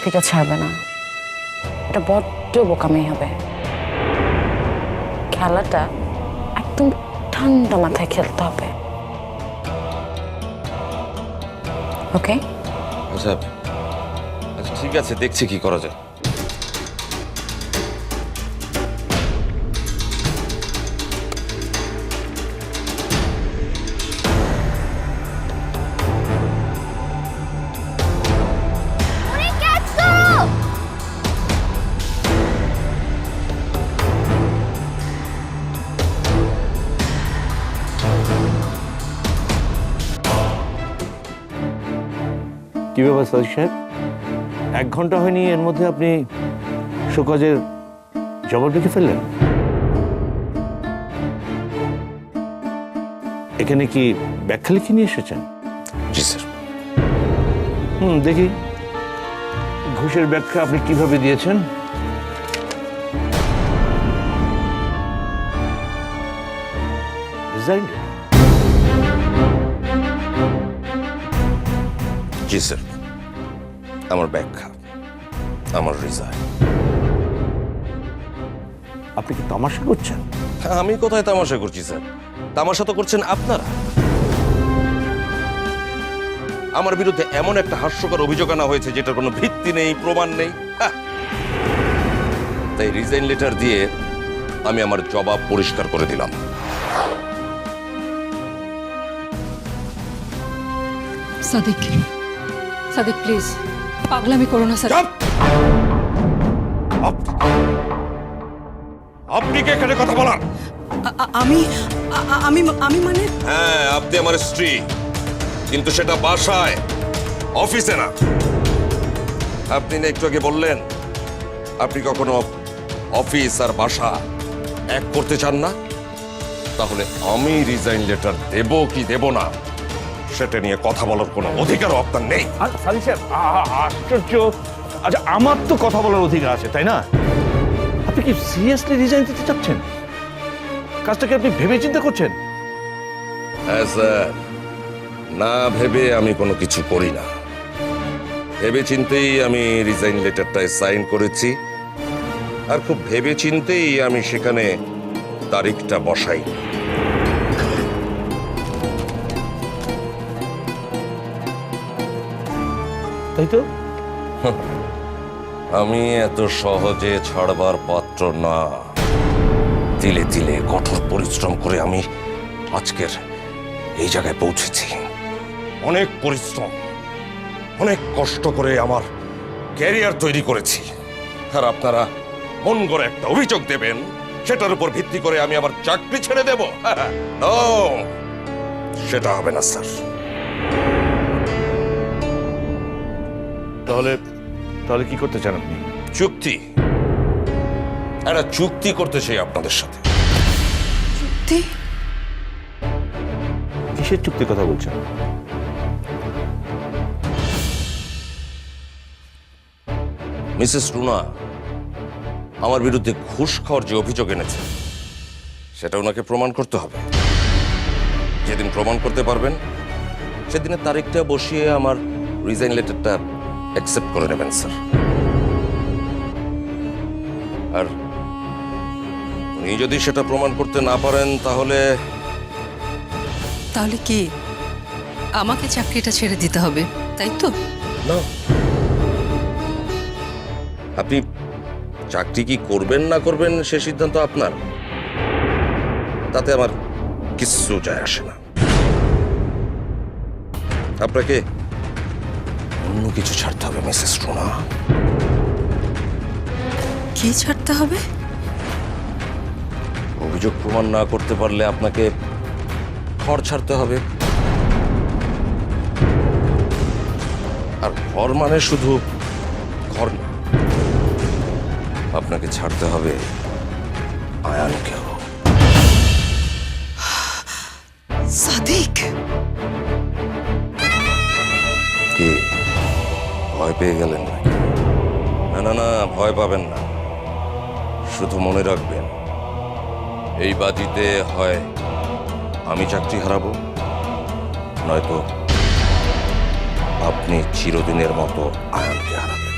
চাকরিটা ছাড়বে না। এটা বড্ড বোকামি হবে। খেলাটা একদম ঠান্ডা মাথায় খেলতে হবে। ওকে? আচ্ছা আচ্ছা ঠিক আছে, দেখছি কি করা যায়। কি ব্যাপার সাদিক সাহেব? এক ঘণ্টা হয়নি এর মধ্যে আপনি শোকজের জবাব লিখে ফেললেন? এখানে কি ব্যাখ্যা লিখে নিয়ে এসেছেন? জি স্যার। হুম দেখি। ঘুষের ব্যাখ্যা আপনি কীভাবে দিয়েছেন? জি স্যার। আমার ব্যাখ্যা আমার রিজাইন আপনি কি তামাশা করছেন? আমি কোথায় তামাশা করছি স্যার? তামাশা তো করছেন আপনারা। আমার বিরুদ্ধে এমন একটা হাস্যকর অভিযোগ আনা হয়েছে যেটার কোনো ভিত্তি নেই প্রমাণ নেই। হ্যাঁ। তাই রিজাইন লেটার দিয়ে আমি আমার জবাব পরিষ্কার করে দিলাম। সাদিক সাদিক প্লিজ পাগলামি করো না স্যার। আপনি কে এখানে কথা বলার? আমি আমি আমি মানে? হ্যাঁ আপনি আমার স্ত্রী। কিন্তু সেটা বাসায় অফিসে না। আপনি না একটু আগে বললেন আপনি কখনো অফিস আর বাসা এক করতে চান না? তাহলে আমি রিজাইন লেটার দেব কি দেব না? সেটা নিয়ে কথা বলার কোনো অধিকারও আপনার নেই। আর সাদিক সাহেব আ- আ- আশ্চর্য। আচ্ছা আমার তো কথা বলার অধিকার আছে তাই না? আপনি কি সিরিয়াসলি রিজাইন দিতে চাচ্ছেন? কাজটাকে আপনি ভেবে চিন্তা করছেন? হ্যাঁ স্যার। না ভেবে আমি কোনো কিছু করি না। ভেবে চিন্তেই আমি রিজাইন লেটারটায় সাইন করেছি। আর খুব ভেবে চিন্তেই আমি সেখানে তারিখটা বসাই তাই তো? আমি এত সহজে ছাড়বার পাত্র না। তিলে তিলে কঠোর পরিশ্রম করে আমি আজকের এই জায়গায় পৌঁছেছি। অনেক পরিশ্রম, অনেক কষ্ট করে আমার ক্যারিয়ার তৈরি করেছি। আর আপনারা মন করে একটা অভিযোগ দেবেন, সেটার উপর ভিত্তি করে আমি আমার চাকরি ছেড়ে দেব! সেটা হবে না, স্যার। তাহলে তাহলে কি করতে চান আপনি? চুক্তি। একটা চুক্তি করতে চাই আপনাদের সাথে। চুক্তি? কিসের চুক্তির কথা বলছেন? মিসেস রুনা আমার বিরুদ্ধে ঘুষ খাওয়ার যে অভিযোগ এনেছে সেটা ওনাকে প্রমাণ করতে হবে। যেদিন প্রমাণ করতে পারবেন সেদিনের তারিখটা বসিয়ে আমার রিজাইন লেটারটা অ্যাকসেপ্ট করে নেবেন স্যার। আর উনি যদি সেটা প্রমাণ করতে না পারেন তাহলে তাহলে কি? আমাকে চাকরিটা ছেড়ে দিতে হবে তাই তো? না। আপনি চাকরি কি করবেন না করবেন সে সিদ্ধান্ত আপনার। তাতে আমার কিচ্ছু যায় আসে না। আপনাকে অন্য কিছু ছাড়তে হবে মিসেস রোনা। কি ছাড়তে হবে? অভিযোগ প্রমাণ না করতে পারলে আপনাকে ঘর ছাড়তে হবে। আর ঘর মানে শুধু ঘর না আপনাকে ছাড়তে হবে আয়ানকেও। সাদিক! ভয় পেয়ে গেলেন না না না, ভয় পাবেন না। শুধু মনে রাখবেন, এই বাজিতে হয় আমি চাকরি হারাবো, নয়তো আপনি চিরদিনের মতো আয়ানকে হারাবেন.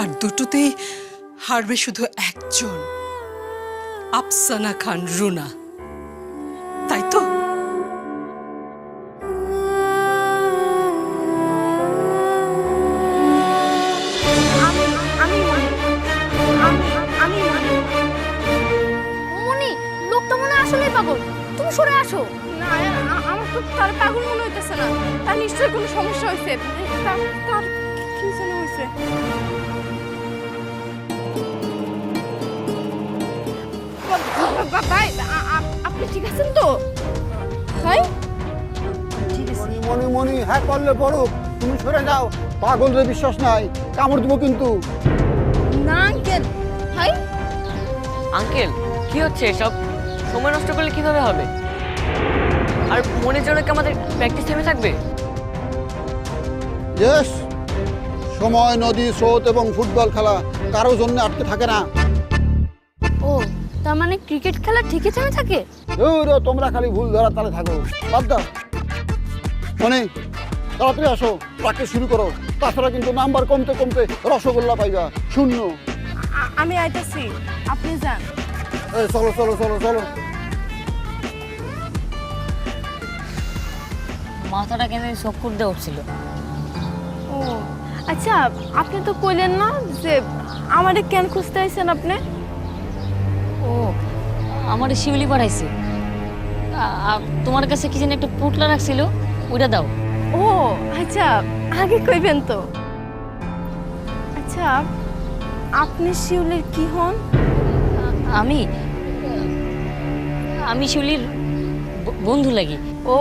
আর দুটোতেই হারবে শুধু একজন, আফসানা খান রুনা। আসো না আমার তো তার পাগল মনে হইতেছে না। তার নিশ্চয়ই কোনো সমস্যা হয়েছে তার তার কি যেন হয়েছে ভাই আপনি ঠিক আছেন তো? ভাই? মনি মনি মনি হ্যাঁ করলে পড়ুক তুমি সরে যাও। পাগলদের বিশ্বাস নাই। কামড় দেবো কিন্তু। না আঙ্কেল। ভাই? আঙ্কেল কি হচ্ছে এসব? সময় নষ্ট করলে কীভাবে হবে? আর মনের জন্য কি আমাদের প্র্যাকটিস থেমে থাকবে? ইয়েস সময় নদী স্রোত এবং ফুটবল খেলা কারও জন্য আটকে থাকে না। ও তার মানে ক্রিকেট খেলা ঠিকই থেমে থাকে? ধুরো, তোমরা খালি ভুল ধরা তালে থাকো। বাদ দাও। মনে তাড়াতাড়ি আসো প্র্যাকটিস শুরু করো। তাছাড়া কিন্তু নাম্বার কমতে কমতে রসগোল্লা পাইবা। শূন্য। আ- আমি আইতাছি। আপনি যান। এই চলো চলো চলো চলো। মাথাটা কেন চক্কর দিয়ে উঠছিল ও আচ্ছা আপনি তো কইলেন না যে আমারে কেন খুঁজতে আইছেন আপনি? ও আমারে শিউলি পাঠাইছে। তোমার কাছে কি যেন একটা পুটলা রাখছিল ওইটা দাও। ও আচ্ছা আগে কইবেন তো। আচ্ছা আপনি শিউলির কি হন? আমি আমি শিউলির বন্ধু লাগি। ও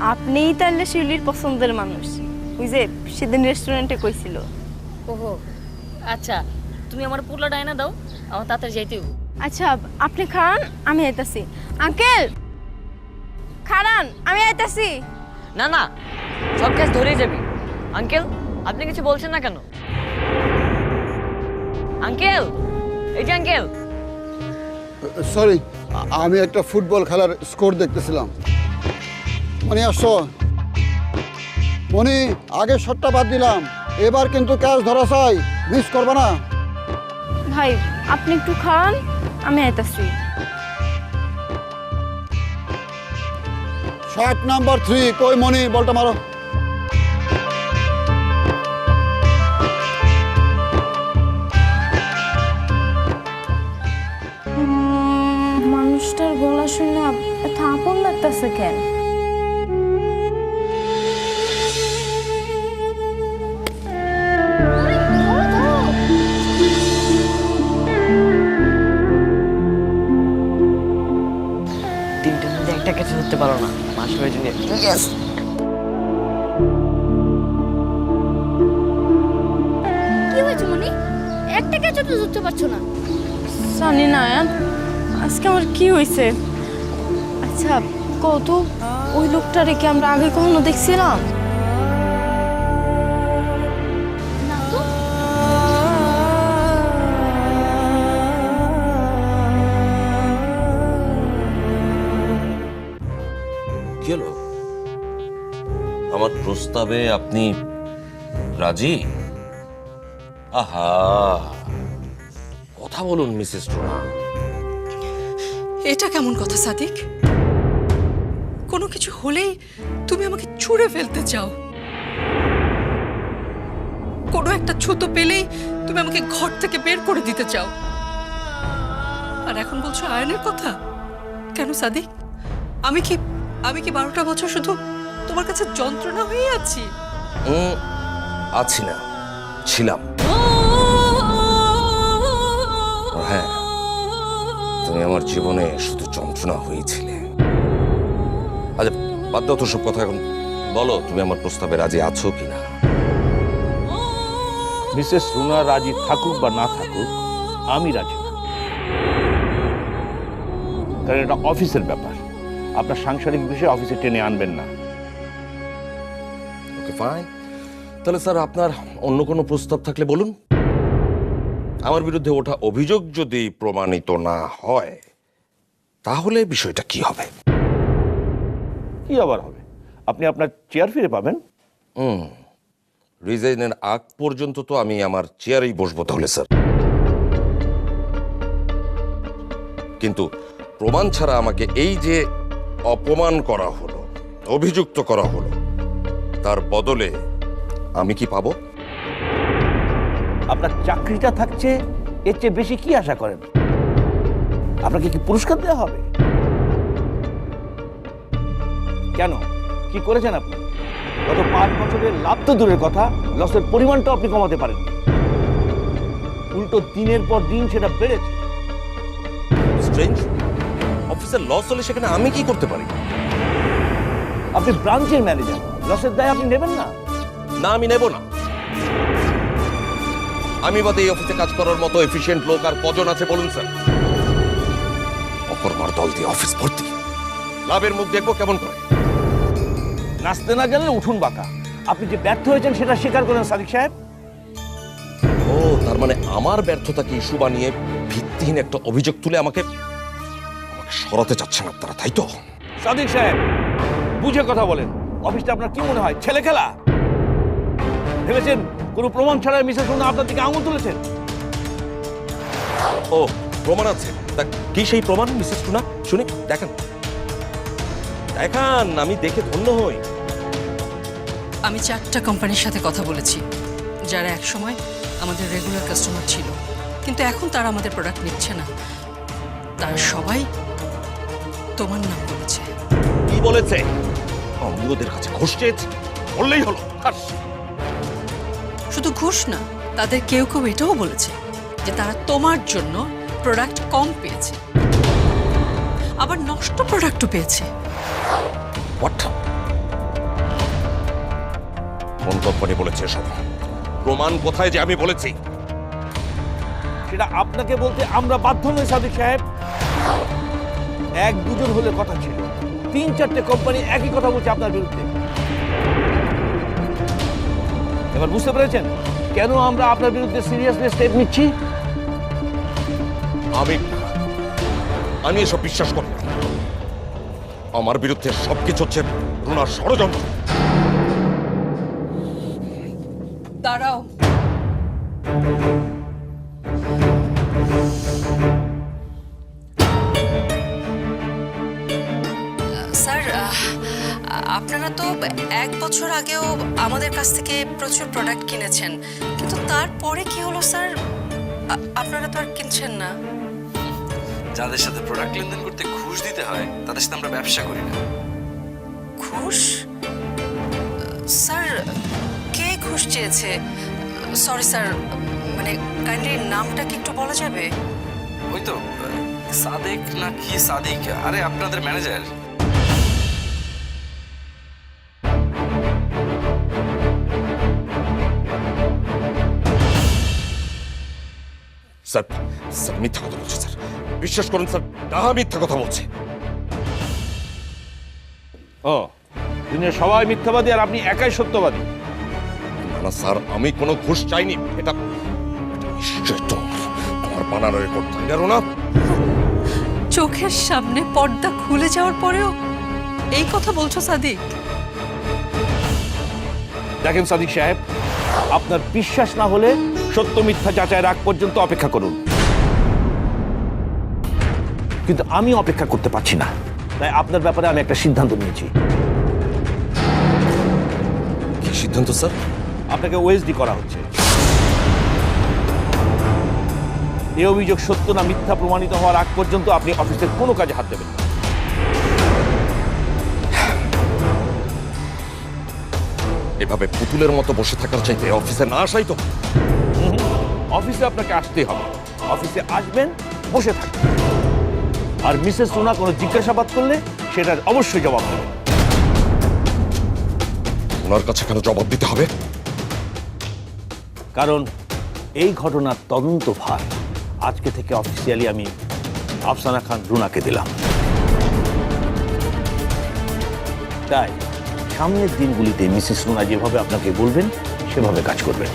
আপনিই তাহলে শিউলির পছন্দের মানুষ। ওই যে সেদিন রেস্টুরেন্টে কইছিল। ওহো আচ্ছা তুমি আমার পুটলাটা এনে দাও আমার তাড়াতাড়ি যাইতে হবে। আচ্ছা আপনি খান আমি আইতাছি। আঙ্কেল! খারান আমি আইতাছি। না না সব কাজ ধরেই যাবি। আঙ্কেল আপনি কিছু বলছেন না কেন? আঙ্কেল এই যে আঙ্কেল। সরি আমি একটা ফুটবল খেলার স্কোর দেখতেছিলাম। মনে আসছো মনি আগের শটটা বাদ দিলাম এবার কিন্তু ক্যাচ ধরা চাই মিস করবে না। ভাই আপনি একটু খান আমি আইতাছি। শট নাম্বার থ্রি কই মনি বলটা মারো। মানুষটার গলা শুনে এত আপন লাগতেছে কেন? পারো না মাস হয়েছে নিয়ে কি হয়েছে মনি? একটা ক্যাচও তো ধরতে পারছ না। জানি না আজকে আমার কি হয়েছে? আচ্ছা কত ওই লোকটারে কি আমরা আগে কখনো দেখছিলাম? প্রস্তাবে আপনি রাজি? আহা! কথা বলুন, মিসেস টোনা। এটা কেমন কথা, সাদিক? কোনো কিছু হলেই তুমি আমাকে ছুঁড়ে ফেলতে চাও। কোনো একটা ছুতো পেলেই তুমি আমাকে ঘর থেকে বের করে দিতে চাও। আর এখন বলছো আয়নের কথা? কেন, সাদিক? আমি কি আমি কি বারোটা বছর শুধু তোমার কাছে যন্ত্রণা হয়ে আছি। আছি না ছিলাম। হ্যাঁ তুমি আমার জীবনে শুধু যন্ত্রণা হয়েছিলে। আচ্ছা বাদ দাও তো সব কথা এখন। বলো তুমি আমার প্রস্তাবে রাজি আছো কিনা? মিসেস রুনা রাজি থাকুক বা না থাকুক আমি রাজি না। কারণ এটা অফিসের ব্যাপার। আপনার সাংসারিক বিষয়ে অফিসে টেনে আনবেন না। ফাইন তাহলে স্যার আপনার অন্য কোনো প্রস্তাব থাকলে বলুন। আমার বিরুদ্ধে ওঠা অভিযোগ যদি প্রমাণিত না হয় তাহলে বিষয়টা কি হবে? কি আবার হবে? আপনি আপনার চেয়ার ফিরে পাবেন। হুম রিজাইনের আগ পর্যন্ত তো আমি আমার চেয়ারেই বসবো তাহলে স্যার। কিন্তু প্রমাণ ছাড়া আমাকে এই যে অপমান করা হলো অভিযুক্ত করা হলো তার বদলে আমি কি পাবো? আপনার চাকরিটা থাকছে এর চেয়ে বেশি কি আশা করেন? আপনাকে কি পুরস্কার দেওয়া হবে? কেন? কি করেছেন আপনি? গত পাঁচ বছরের লাভ তো দূরের কথা লসের পরিমাণটাও আপনি কমাতে পারেন। উল্টো দিনের পর দিন সেটা বেড়েছে। স্ট্রেঞ্জ অফিসের লস হলে সেখানে আমি কি করতে পারি? আপনি ব্রাঞ্চের ম্যানেজার লসের দায় আপনি নেবেন না। না আমি নেব না। আমি বাদে এই অফিসে কাজ করার মতো এফিশিয়েন্ট লোক আর কজন আছে বলুন স্যার? অকর্মার দল দিয়ে অফিস ভর্তি। লাভের মুখ দেখব কেমন করে? নাচতে না গেলে উঠুন বাঁকা। আপনি যে ব্যর্থ হয়েছেন সেটা স্বীকার করেন সাদিক সাহেব। ও তার মানে আমার ব্যর্থতাকে ইস্যু বানিয়ে ভিত্তিহীন একটা অভিযোগ তুলে আমাকে আমাকে সরাতে চাচ্ছেন আপনারা তাই তো? সাদিক সাহেব বুঝে কথা বলেন। অফিসটা আপনার কি মনে হয়? ছেলে খেলা? ভেবেছেন কোনো প্রমাণ ছাড়া মিসেস সোনা আপনার দিকে আঙুল তুলেছেন? ও প্রমাণ আছে। তা কি সেই প্রমাণ মিসেস টুনা? শুনি দেখান। দেখান আমি দেখে ধন্য হই। আমি চারটা কোম্পানির সাথে কথা বলেছি যারা একসময় আমাদের রেগুলার কাস্টমার ছিল। কিন্তু এখন তারা আমাদের প্রোডাক্ট নিচ্ছে না। তারা সবাই তোমার নাম বলেছে। কি বলেছে? আমি ওদের কাছে ঘুষ চেয়েছি। বললেই হলো। শুধু ঘুষ না তাদের কেউ কেউ এটাও বলেছে যে তারা তোমার জন্য প্রোডাক্ট কম পেয়েছে আবার নষ্ট প্রোডাক্টও পেয়েছে? কোন কোম্পানি বলেছে এসব? প্রমাণ কোথায় যে আমি বলেছি? সেটা আপনাকে বলতে আমরা বাধ্য নই সাদিক সাহেব। এক দুজন হলে কথা ছিল। তিন চারটে কোম্পানি একই কথা বলছে আপনার বিরুদ্ধে। এবার বুঝতে পেরেছেন কেন আমরা আপনার বিরুদ্ধে সিরিয়াসলি স্টেপ নিচ্ছি? আমি আমি এসব বিশ্বাস করি আমার বিরুদ্ধে সবকিছু হচ্ছে রুনার ষড়যন্ত্র। দাঁড়াও। তো এক বছর আগেও আমাদের কাছ থেকে প্রচুর প্রোডাক্ট কিনেছেন। কিন্তু তারপরে কি হলো স্যার? আপনারা তো আর কিনছেন না। যাদের সাথে প্রোডাক্ট লেনদেন করতে ঘুষ দিতে হয় তাদের সাথে আমরা ব্যবসা করি না। ঘুষ? স্যার কে ঘুষ চেয়েছে? সরি স্যার মানে কাইন্ডলি নামটা কি একটু বলা যাবে? ওই তো সাদেক না কি সাদিক? আরে আপনাদের ম্যানেজার স্যার স্যার মিথ্যা কথা বলছে স্যার। বিশ্বাস করুন স্যার ডাহা মিথ্যা কথা বলছে। ও দুনিয়া সবাই মিথ্যাবাদী আর আপনি একাই সত্যবাদী। না না স্যার আমি কোনো ঘুষ চাইনি। এটা এটা নিশ্চয় তো আমার বানানো রেকর্ড। তাই না? রুনা চোখের সামনে পর্দা খুলে যাওয়ার পরেও এই কথা বলছো সাদিক? দেখেন সাদিক সাহেব আপনার বিশ্বাস না হলে সত্য মিথ্যা যাচাইয়ের আগ পর্যন্ত অপেক্ষা করুন। কিন্তু আমি অপেক্ষা করতে পারছি না। তাই আপনার ব্যাপারে আমি একটা সিদ্ধান্ত নিয়েছি। কি সিদ্ধান্ত স্যার? আপনাকে ওএসডি করা হচ্ছে। এই অভিযোগ সত্য না মিথ্যা প্রমাণিত হওয়ার আগ পর্যন্ত আপনি অফিসের কোনো কাজে হাত দেবেন না। এভাবে পুতুলের মতো বসে থাকার চাইতে অফিসে না আসাই তো অফিসে আপনাকে আসতেই হবে। অফিসে আসবেন বসে থাকবেন। আর মিসেস সোনা কোনো জিজ্ঞাসাবাদ করলে সেটার অবশ্যই জবাব দেবেন ওনার কাছে কেন জবাব দিতে হবে? কারণ এই ঘটনার তদন্ত ভার আজকে থেকে অফিসিয়ালি আমি আফসানা খান রুনাকে দিলাম। তাই সামনের দিনগুলিতে মিসেস সোনা যেভাবে আপনাকে বলবেন, সেভাবে কাজ করবেন।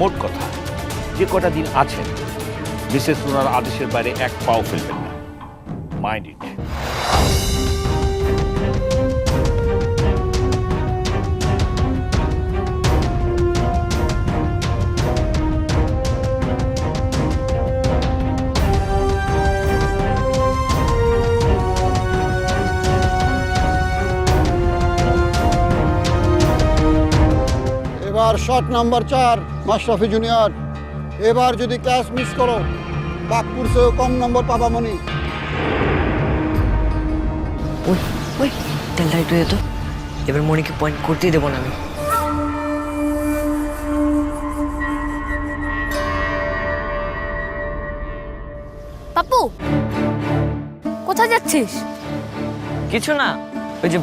মোট কথা, যে কটা দিন আছেন, মিসেস সোনার আদেশের বাইরে এক পাও ফেলবেন না। মাইন্ড ইট শট নাম্বার চার মাশরাফি জুনিয়র। এবার যদি ক্যাচ মিস করো পাকপুর চেয়েও কম নম্বর পাবা মনি। ওই ওই তেলটা একটু যেত এবার মনিকে পয়েন্ট করতেই দেবো না আমি। পাপ্পু কোথায় যাচ্ছিস? কিছু না ওই যে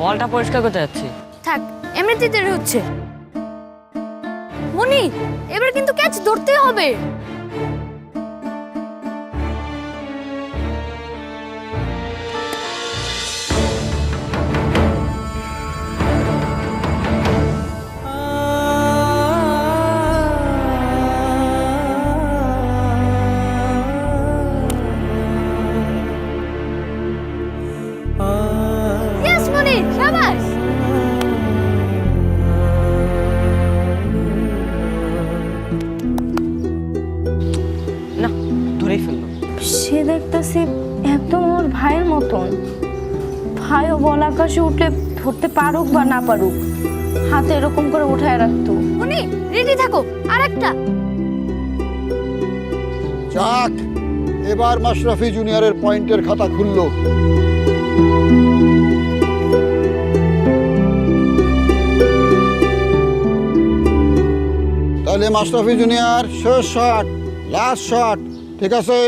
বলটা পরিষ্কার করতে যাচ্ছি। থাক এমনিতেই দেরি হচ্ছে। এবার কিন্তু ক্যাচ ধরতে হবে। আকাশে উঠলে ধরতে পারুক বা না পারুক হাতে এরকম করে উঠায় রাখতো। মনি রেডি থাকো আরেকটা। যাক এবার মাশরাফি জুনিয়রের পয়েন্টের খাতা খুললো। তাহলে মাশরাফি জুনিয়র শেষ শট লাস্ট শট ঠিক আছে?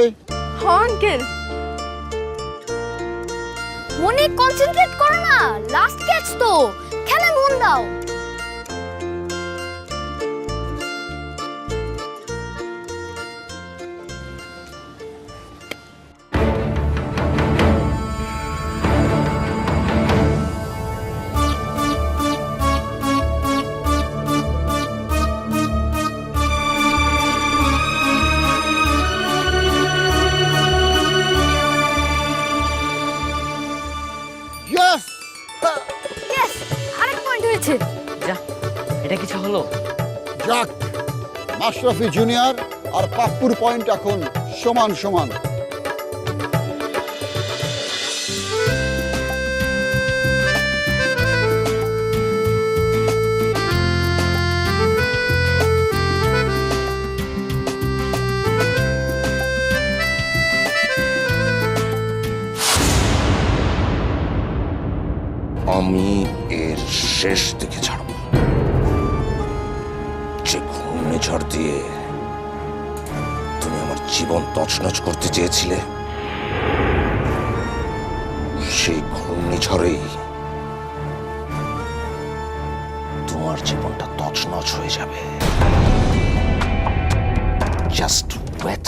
হ্যাঁ আঙ্কেল মনি কনসেন্ট্রেট করো না লাস্ট ক্যাচ তো। খেলে মন দাও। মাশরাফি জুনিয়র আর পাপ্পুর পয়েন্ট এখন সমান সমান। আমি এর শেষ দিকে ছাড়ব। ঘূর্ণিঝড় দিয়ে তুমি আমার জীবন তছনছ করতে চেয়েছিলে, সেই ঘূর্ণিঝড়েই তোমার জীবনটা তছনছ হয়ে যাবে। Just wait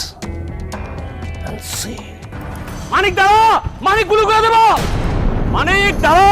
and see Manik, দাঁড়া! মানিকগুলো করে দেবো! মানিক, দাঁড়া!